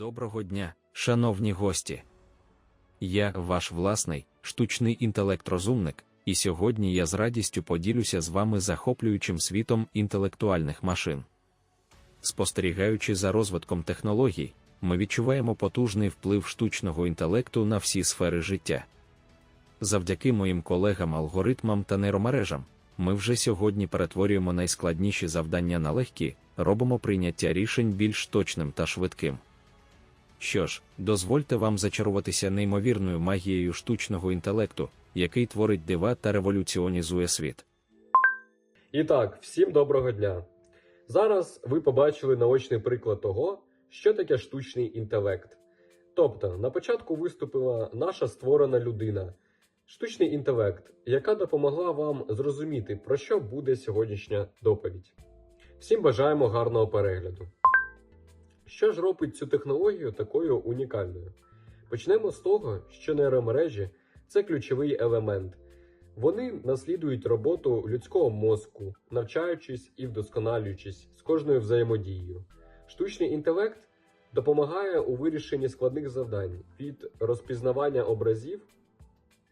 Доброго дня, шановні гості. Я ваш власний штучний інтелект-розумник, і сьогодні я з радістю поділюся з вами захоплюючим світом інтелектуальних машин. Спостерігаючи за розвитком технологій, ми відчуваємо потужний вплив штучного інтелекту на всі сфери життя. Завдяки моїм колегам, алгоритмам та нейромережам, ми вже сьогодні перетворюємо найскладніші завдання на легкі, робимо прийняття рішень більш точним та швидким. Що ж, дозвольте вам зачаруватися неймовірною магією штучного інтелекту, який творить дива та революціонізує світ. І так, всім доброго дня. Зараз ви побачили наочний приклад того, що таке штучний інтелект. Тобто, на початку виступила наша створена людина, штучний інтелект, яка допомогла вам зрозуміти, про що буде сьогоднішня доповідь. Всім бажаємо гарного перегляду. Що ж робить цю технологію такою унікальною? Почнемо з того, що нейромережі це ключовий елемент. Вони наслідують роботу людського мозку, навчаючись і вдосконалюючись з кожною взаємодією. Штучний інтелект допомагає у вирішенні складних завдань від розпізнавання образів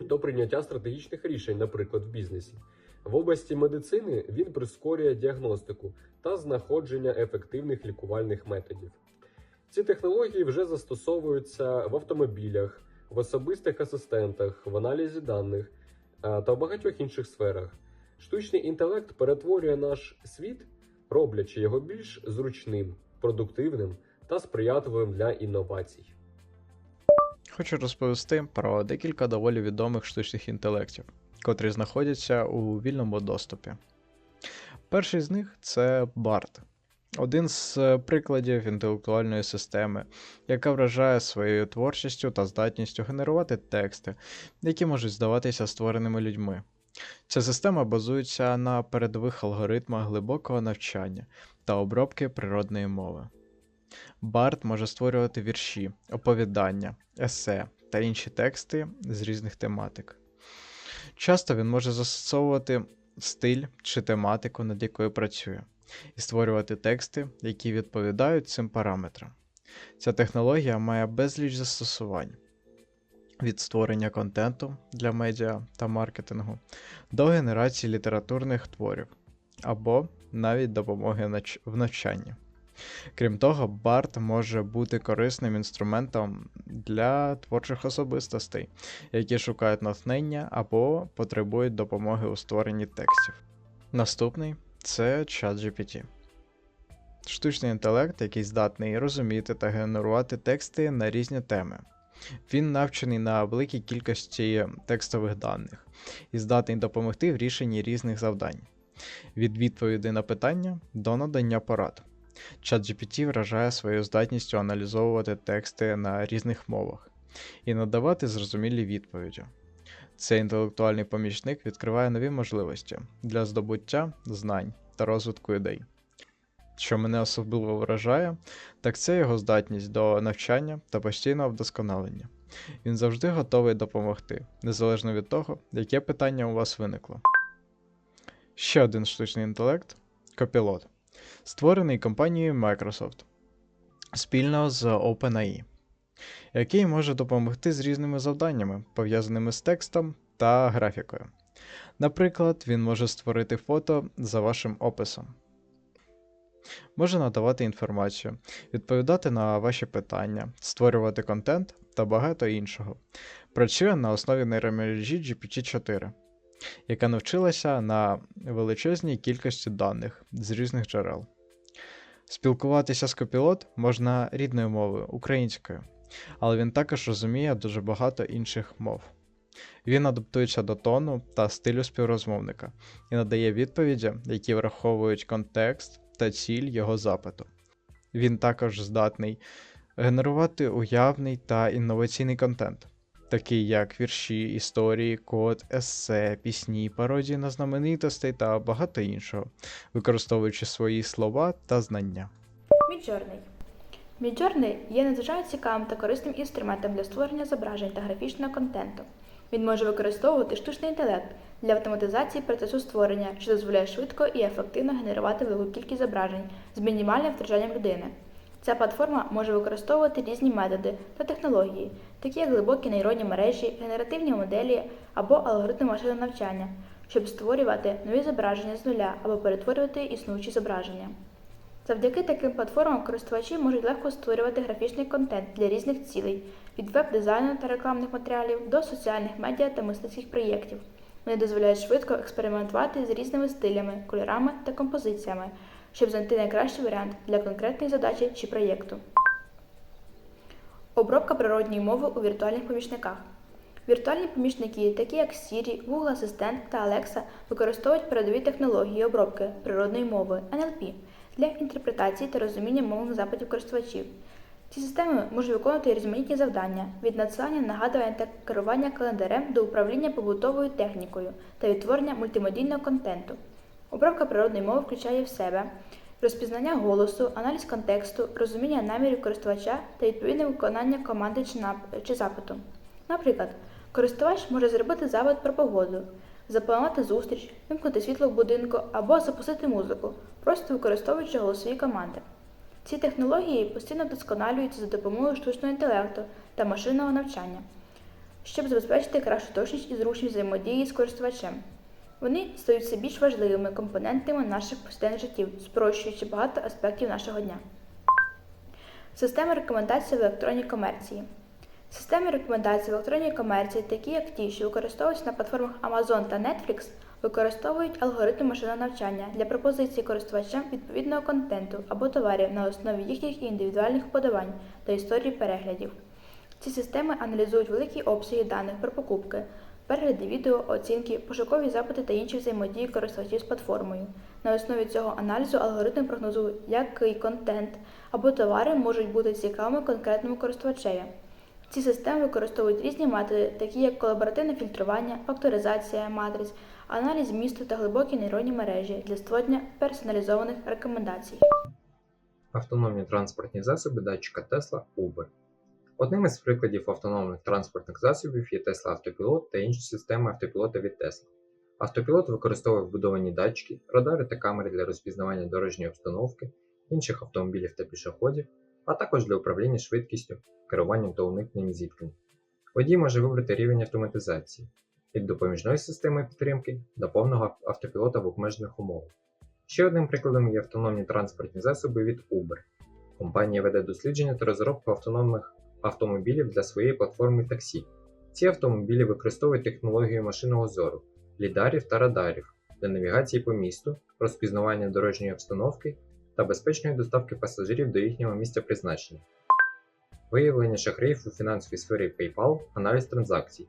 до прийняття стратегічних рішень, наприклад, в бізнесі. В області медицини він прискорює діагностику та знаходження ефективних лікувальних методів. Ці технології вже застосовуються в автомобілях, в особистих асистентах, в аналізі даних та в багатьох інших сферах. Штучний інтелект перетворює наш світ, роблячи його більш зручним, продуктивним та сприятливим для інновацій. Хочу розповісти про декілька доволі відомих штучних інтелектів, котрі знаходяться у вільному доступі. Перший з них це BART, один з е, прикладів інтелектуальної системи, яка вражає своєю творчістю та здатністю генерувати тексти, які можуть здаватися створеними людьми. Ця система базується на передових алгоритмах глибокого навчання та обробки природної мови. Барт може створювати вірші, оповідання, есе та інші тексти з різних тематик. Часто він може застосовувати стиль чи тематику, над якою працює, і створювати тексти, які відповідають цим параметрам. Ця технологія має безліч застосувань від створення контенту для медіа та маркетингу до генерації літературних творів або навіть допомоги в навчанні. Крім того, BART може бути корисним інструментом для творчих особистостей, які шукають натхнення або потребують допомоги у створенні текстів. Наступний це ChatGPT. Штучний інтелект, який здатний розуміти та генерувати тексти на різні теми. Він навчений на великій кількості текстових даних і здатний допомогти в рішенні різних завдань від відповідей на питання до надання порад. ChatGPT вражає своєю здатністю аналізовувати тексти на різних мовах і надавати зрозумілі відповіді. Цей інтелектуальний помічник відкриває нові можливості для здобуття знань та розвитку ідей. Що мене особливо вражає, так це його здатність до навчання та постійного вдосконалення. Він завжди готовий допомогти, незалежно від того, яке питання у вас виникло. Ще один штучний інтелект Copilot створений компанією Microsoft спільно з OpenAI, який може допомогти з різними завданнями, пов'язаними з текстом та графікою. Наприклад, він може створити фото за вашим описом, може надавати інформацію, відповідати на ваші питання, створювати контент та багато іншого. Працює на основі нейромережі GPT-4 яка навчилася на величезній кількості даних з різних джерел. Спілкуватися з копілот можна рідною мовою українською, але він також розуміє дуже багато інших мов. Він адаптується до тону та стилю співрозмовника і надає відповіді, які враховують контекст та ціль його запиту. Він також здатний генерувати уявний та інноваційний контент, такий як вірші, історії, код, есе, пісні, пародії на знаменитостей та багато іншого, використовуючи свої слова та знання. Midjourney. Midjourney є надзвичайно цікавим та корисним інструментом для створення зображень та графічного контенту. Він може використовувати штучний інтелект для автоматизації процесу створення, що дозволяє швидко і ефективно генерувати велику кількість зображень з мінімальним втручанням людини. Ця платформа може використовувати різні методи та технології, такі як глибокі нейронні мережі, генеративні моделі або алгоритми машинного навчання, щоб створювати нові зображення з нуля або перетворювати існуючі зображення. Завдяки таким платформам користувачі можуть легко створювати графічний контент для різних цілей від веб-дизайну та рекламних матеріалів до соціальних медіа та мистецьких проєктів. Вони дозволяють швидко експериментувати з різними стилями, кольорами та композиціями, щоб знайти найкращий варіант для конкретної задачі чи проєкту. Обробка природньої мови у віртуальних помічниках. Віртуальні помічники, такі як Siri, Google Асистент та Alexa, використовують передові технології обробки природної мови NLP для інтерпретації та розуміння мовних запитів користувачів. Ці системи можуть виконувати різноманітні завдання від надсилання нагадувань та керування календарем до управління побутовою технікою та відтворення мультимедійного контенту. Обробка природної мови включає в себе розпізнання голосу, аналіз контексту, розуміння намірів користувача та відповідне виконання команди чи, запиту. Наприклад, користувач може зробити запит про погоду, запланувати зустріч, вимкнути світло в будинку або запустити музику, просто використовуючи голосові команди. Ці технології постійно вдосконалюються за допомогою штучного інтелекту та машинного навчання, щоб забезпечити кращу точність і зручність взаємодії з користувачем. Вони стають все більш важливими компонентами наших повсякденних життів, спрощуючи багато аспектів нашого дня. Системи рекомендацій в електронній комерції. Системи рекомендацій в електронній комерції, такі як ті, що використовуються на платформах Amazon та Netflix, використовують алгоритми машинного навчання для пропозиції користувачам відповідного контенту або товарів на основі їхніх індивідуальних вподобань та історії переглядів. Ці системи аналізують великі обсяги даних про покупки, перегляди відео, оцінки, пошукові запити та інші взаємодії користувачів з платформою. На основі цього аналізу алгоритми прогнозують, який контент або товари можуть бути цікавими конкретному користувачеві. Ці системи використовують різні методи, такі як колаборативне фільтрування, факторизація матриць, аналіз змісту та глибокі нейронні мережі для створення персоналізованих рекомендацій. Автономні транспортні засоби датчика Tesla Uber. Одним із прикладів автономних транспортних засобів є Tesla Автопілот та інші системи автопілота від Tesla. Автопілот використовує вбудовані датчики, радари та камери для розпізнавання дорожньої обстановки, інших автомобілів та пішоходів, а також для управління швидкістю, керуванням та уникненням зіткнень. Водій може вибрати рівень автоматизації від допоміжної системи підтримки до повного автопілота в обмежених умовах. Ще одним прикладом є автономні транспортні засоби від Uber. Компанія веде дослідження та розробку автономних автомобілів для своєї платформи таксі. Ці автомобілі використовують технологію машинного зору, лідарів та радарів для навігації по місту, розпізнавання дорожньої обстановки та безпечної доставки пасажирів до їхнього місця призначення. Виявлення шахраїв у фінансовій сфері PayPal, аналіз транзакцій.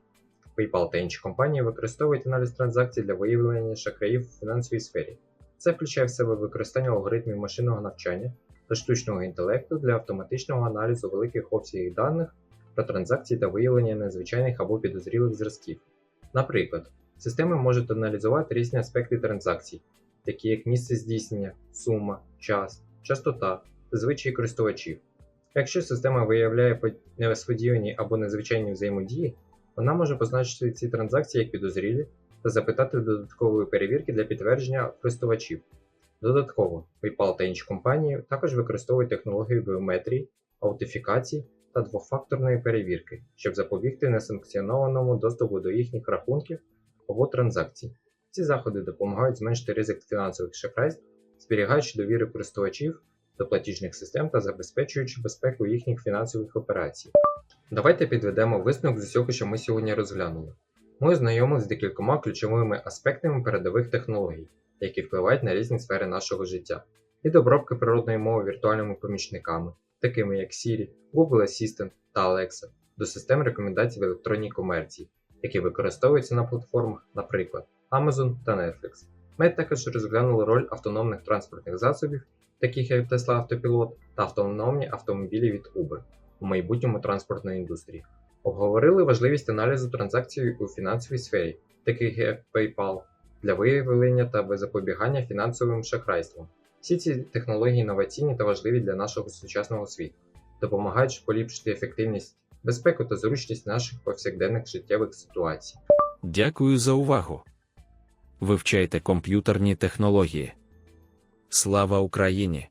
PayPal та інші компанії використовують аналіз транзакцій для виявлення шахраїв у фінансовій сфері. Це включає в себе використання алгоритмів машинного навчання та штучного інтелекту для автоматичного аналізу великих обсягів даних про транзакції та виявлення незвичайних або підозрілих зразків. Наприклад, системи можуть аналізувати різні аспекти транзакцій, такі як місце здійснення, сума, час, частота, звичаї користувачів. Якщо система виявляє по- несподівані або незвичайні взаємодії, вона може позначити ці транзакції як підозрілі та запитати додаткової перевірки для підтвердження користувачів. Додатково, PayPal та інші компанії також використовують технологію біометрії, аутентифікації та двофакторної перевірки, щоб запобігти несанкціонованому доступу до їхніх рахунків або транзакцій. Ці заходи допомагають зменшити ризик фінансових шахрайств, зберігаючи довіру користувачів до платіжних систем та забезпечуючи безпеку їхніх фінансових операцій. Давайте підведемо висновок з усього, що ми сьогодні розглянули. Ми ознайомилися з декількома ключовими аспектами передових технологій, які впливають на різні сфери нашого життя, від обробки природної мови віртуальними помічниками, такими як Siri, Google Assistant та Alexa, до систем рекомендацій в електронній комерції, які використовуються на платформах, наприклад, Amazon та Netflix. Ми також розглянули роль автономних транспортних засобів, таких як Tesla Автопілот та автономні автомобілі від Uber у майбутньому транспортної індустрії. Обговорили важливість аналізу транзакцій у фінансовій сфері, таких як PayPal, для виявлення та запобігання фінансовим шахрайствам. Всі ці технології інноваційні та важливі для нашого сучасного світу, допомагаючи поліпшити ефективність, безпеку та зручність наших повсякденних життєвих ситуацій. Дякую за увагу. Вивчайте комп'ютерні технології. Слава Україні!